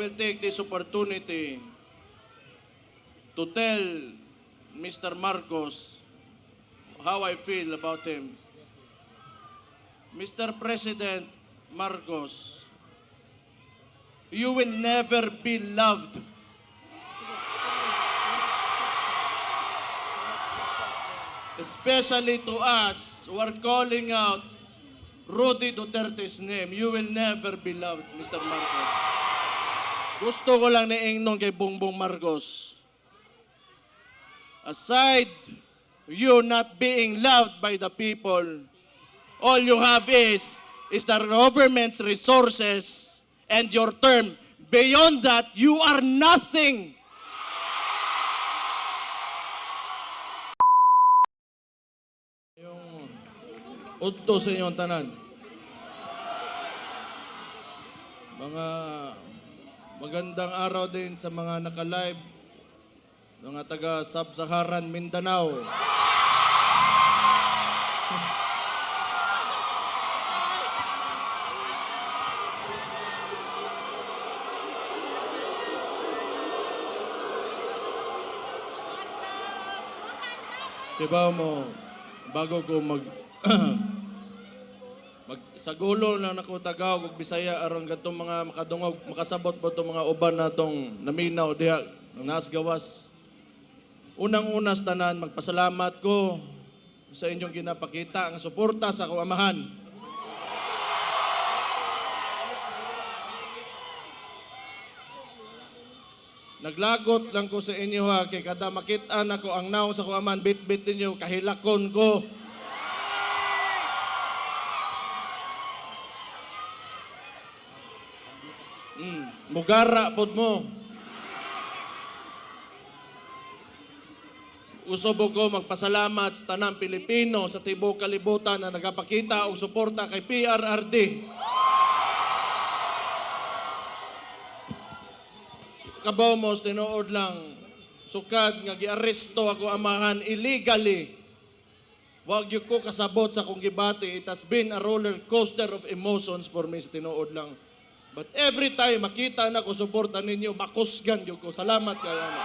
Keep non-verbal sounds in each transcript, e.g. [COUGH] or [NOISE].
will take this opportunity to tell Mr. Marcos how I feel about him. Mr. President Marcos, you will never be loved. Especially to us who are calling out Rudy Duterte's name, you will never be loved, Mr. Marcos. Gusto ko lang niingnon kay Bongbong Marcos. Aside you not being loved by the people, all you have is is the government's resources and your term. Beyond that, you are nothing. Yung udto sa inyong tanan. Mga magandang araw din sa mga naka-live, mga taga Sub-Saharan Mindanao. Diba mo, bago ko mag... [CLEARS THROAT] mag sa gulo na nako Tagaw ug Bisaya aron gadtong mga makadungog makasabot po itong mga uban natong naminaw diha nas gawas. Unang-una sa tanan magpasalamat ko sa inyong ginapakita ang suporta sa kawamahan. Naglagot lang ko sa inyo ha, kay kada makita na ko ang naong sa kuaman, bit-bit ninyo, kahilakon ko. Mugara pod mo. Usobo ko magpasalamat sa tanang Pilipino sa tibok kalibutan na nagapakita og suporta kay PRRD. kabaw mo tinuod lang sukad nga giaresto ako amahan illegally wag gyud ko kasabot sa kong gibati it has been a roller coaster of emotions for me sa tinuod lang but every time makita na ko suporta ninyo makusgan gyud ko. Salamat kay ano.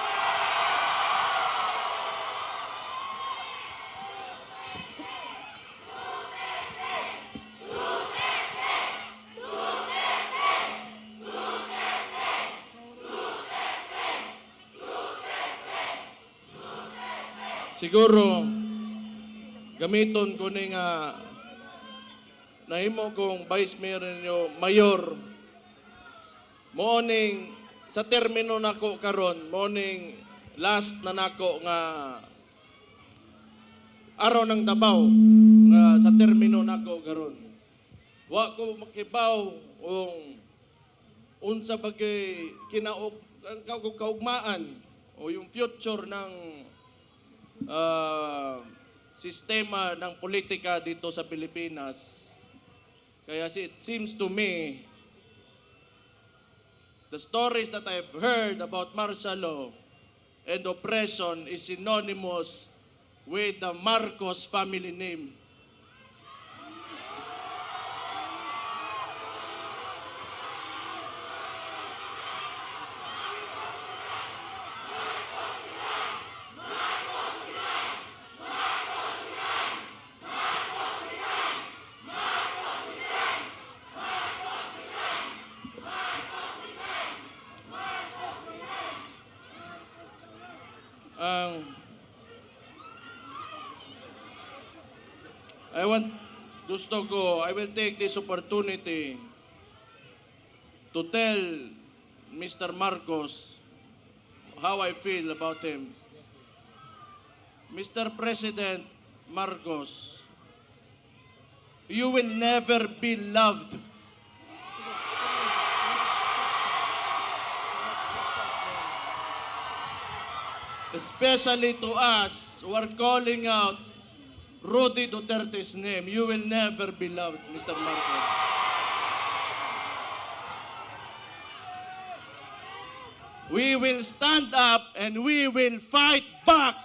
Siguro gamiton ko ni nga nahimo kong vice mayor ninyo mayor morning sa termino nako karon morning last na nako nga araw ng Davao nga sa termino nako karon wa ko makibaw ong unsa bagay kinaog ang kaug- kaugmaan o yung future ng ah, sistema ng politika dito sa Pilipinas. Kaya it seems to me, the stories that I've heard about martial law and oppression is synonymous with the Marcos family name. Ang I want gusto ko I will take this opportunity to tell Mr. Marcos how I feel about him. Mr. President Marcos, you will never be loved especially to us who are calling out Rudy Duterte's name, you will never be loved, Mr. Marcos. We will stand up and we will fight back.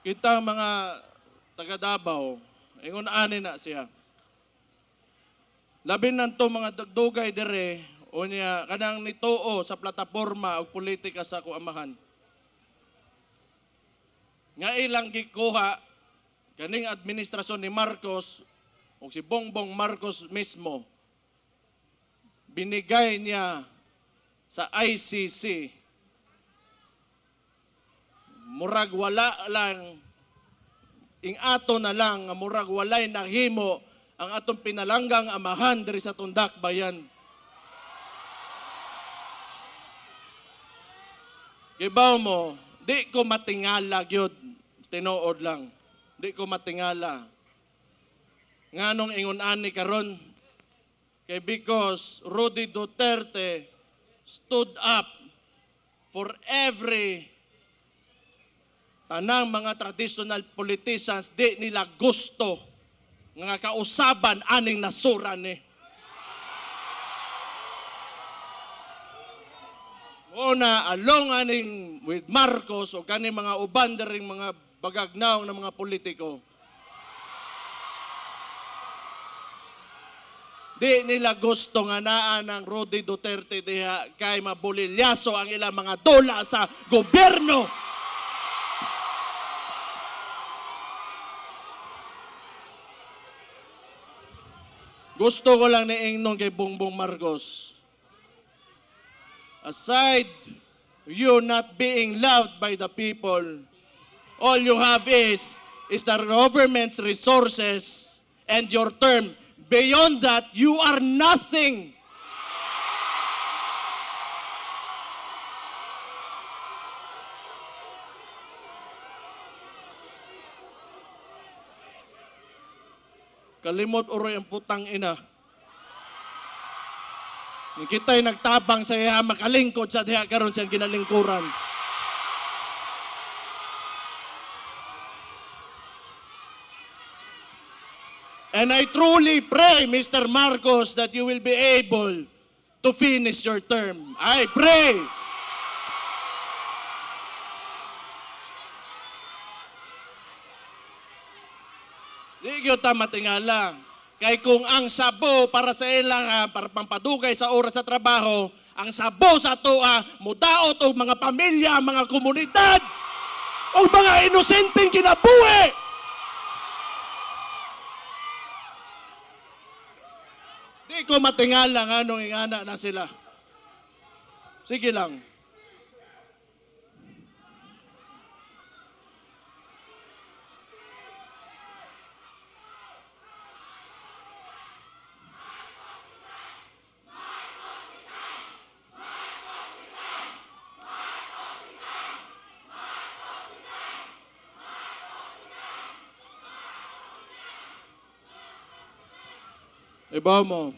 Kita mga taga Davao, ingon ani na siya. Labi nanto mga dugdugay dire o niya kanang nituo sa plataporma og politika sa ako amahan. Nga ilang gikuha kaning administrasyon ni Marcos o si Bongbong Marcos mismo binigay niya sa ICC murag wala lang ing ato na lang nga murag walay nahimo ang atong pinalanggang amahan diri sa tundak bayan. Kibaw mo, di ko matingala gyud tinuod lang. Di ko matingala. Nganong ingon ani karon kay because Rudy Duterte stood up for every tanang mga traditional politicians di nila gusto nga kausaban aning nasura ni. Una, along aning with Marcos o kani mga uban ring mga bagagnaw ng mga politiko. Di nila gusto nga naa ng Rudy Duterte diha kay mabulilyaso ang ilang mga dola sa gobyerno. Gusto ko lang ni Ingnon kay Bongbong Marcos. Aside you not being loved by the people, all you have is is the government's resources and your term. Beyond that, you are nothing. Kalimot uroy ang putang ina. Kita'y nagtabang sa iya makalingkod sa diha karon siyang ginalingkuran. And I truly pray, Mr. Marcos, that you will be able to finish your term. I pray. Di ta matingala. Kay kung ang sabo para sa ah, para pampadugay sa oras sa trabaho, ang sabo sa tuwa mudaot og mga pamilya, mga komunidad, o mga inosenteng kinabuhi. Di ko matingala nga nung ingana na sila. Sige lang. Iba mo,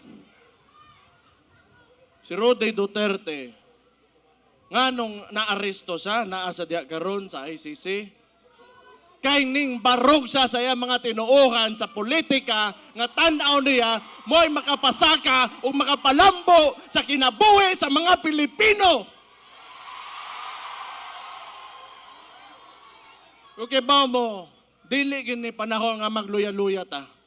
si Rode Duterte, nga nung naaresto siya, naa sa diya karon sa ICC, kay ning barog siya sa iya mga tinuuhan sa politika nga tan-aw niya mo'y makapasaka o makapalambo sa kinabuhi sa mga Pilipino. Okay ba mo, dili gini panahon nga magluya-luya ta.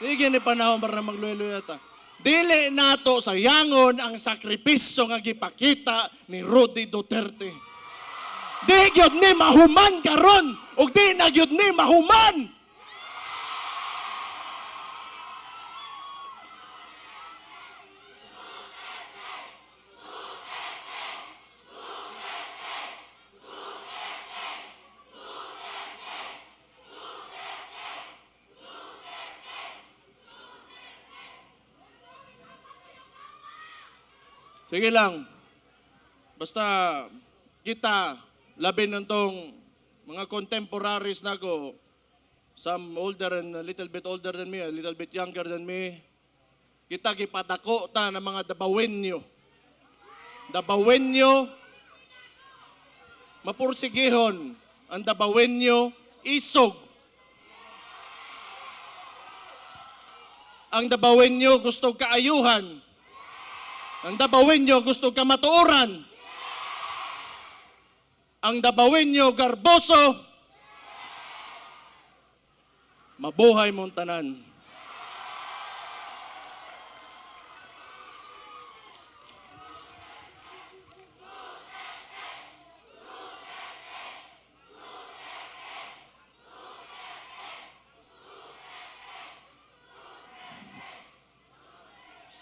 Dili gini panahon para magluya-luya ta. Dili nato sa yangon ang sakripisyo nga gipakita ni Rudy Duterte. Di gyud ni mahuman karon ug di na gyud ni mahuman. Sige lang. Basta kita labi ng tong mga contemporaries na ko, some older and a little bit older than me, a little bit younger than me, kita gipadako ta ng mga dabawenyo. Dabawenyo, mapursigihon, ang dabawenyo, isog. Ang dabawenyo gusto kaayuhan. Ang dabawenyo gusto kamatuoran. Ang dabawenyo garboso. Mabuhay mong tanan.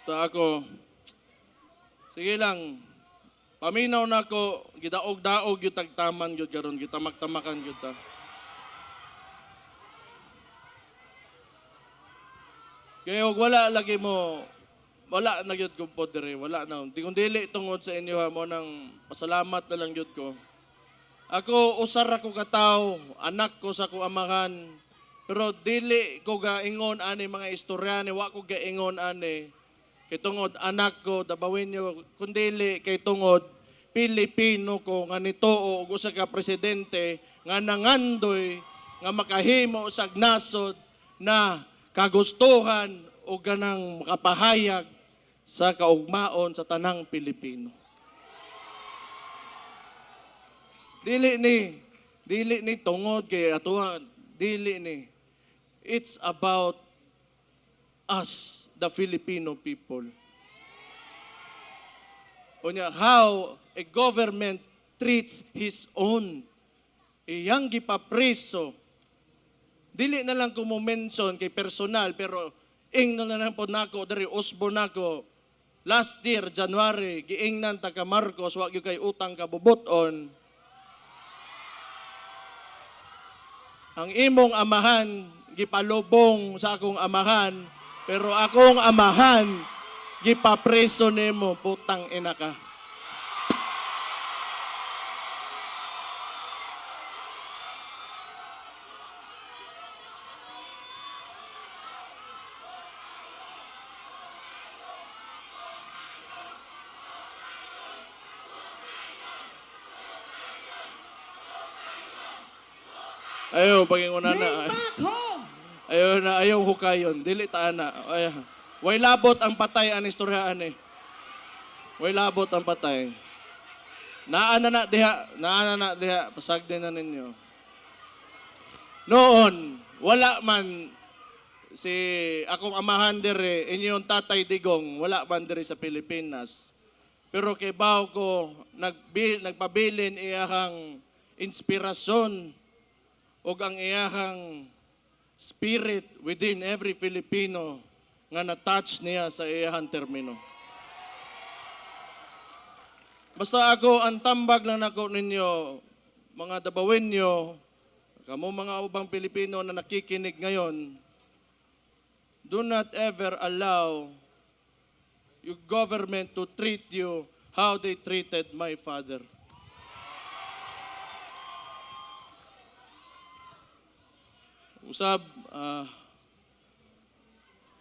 Basta ako, sige lang, paminaw na ko, gidaog-daog yung tagtaman yun karon gitamak-tamakan yun ta. Kaya huwag wala lagi mo, wala na yun ko po dire, wala na. Di kung dili tungod sa inyo ha, mo nang pasalamat na lang yun ko. Ako, usar ako kataw, anak ko sa ko amahan, pero dili ko gaingon ani mga istorya ni wa ko gaingon ani kay tungod anak ko dabawin niyo kun dili kay tungod Pilipino ko nga nituo og usa ka presidente nga nangandoy nga makahimo sa nasod na kagustuhan o ganang makapahayag sa kaugmaon sa tanang Pilipino. Dili ni dili ni tungod kay atuwa dili ni it's about us the Filipino people. Unya how a government treats his own. Iyang gipapreso. Dili na lang ko mention kay personal pero ing na lang po nako diri usbo nako last year January giingnan ta ka Marcos wa gyud kay utang ka bubuton ang imong amahan gipalubong sa akong amahan pero akong amahan gipapreso nimo putang ina ka Ayo, paginguna na. Bring back home. Ayaw na, ayaw hukayon. Dili ta na. Ay, way labot ang patay ang istoryaan eh. Way labot ang patay. Naana na diha, naana na diha, pasagdi na ninyo. Noon, wala man si akong amahan dire, inyong tatay digong, wala man dire sa Pilipinas. Pero kay baw ko, nagbi, nagpabilin iyahang inspirasyon o ang iyahang spirit within every Filipino nga na-touch niya sa iyahang termino. Basta ako, ang tambag lang nako ninyo, mga dabawin nyo, kamo mga ubang Pilipino na nakikinig ngayon, do not ever allow your government to treat you how they treated my father. Usab, ah,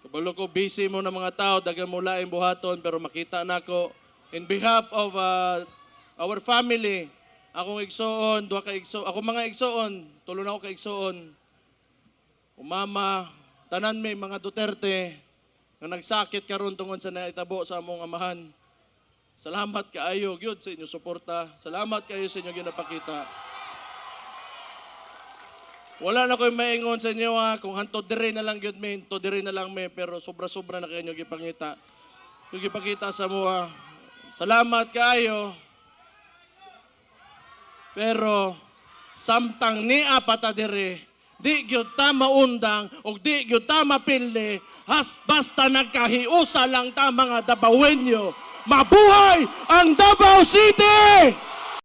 kabalo ko, busy mo ng mga tao, dagan mo laing buhaton, pero makita na ko, in behalf of ah, our family, akong igsoon, duha ka igsoon, ako mga igsoon, tulo na ako ka igsoon, umama, tanan may mga Duterte, nga nagsakit karon tungod sa naitabo sa among amahan. Salamat kaayo gyud sa inyo suporta. Salamat kayo sa inyo ginapakita. Wala na ko'y maingon sa inyo ha, kung hanto dire na lang gyud may, to dire na lang may, pero sobra-sobra na kayo nyo gipangita. Yung gipakita sa mua. Salamat kayo. Pero samtang ni apata dire, di gyud ta maundang o di gyud ta mapildi, has basta nagkahiusa lang ta mga Dabawenyo. Mabuhay ang Davao City!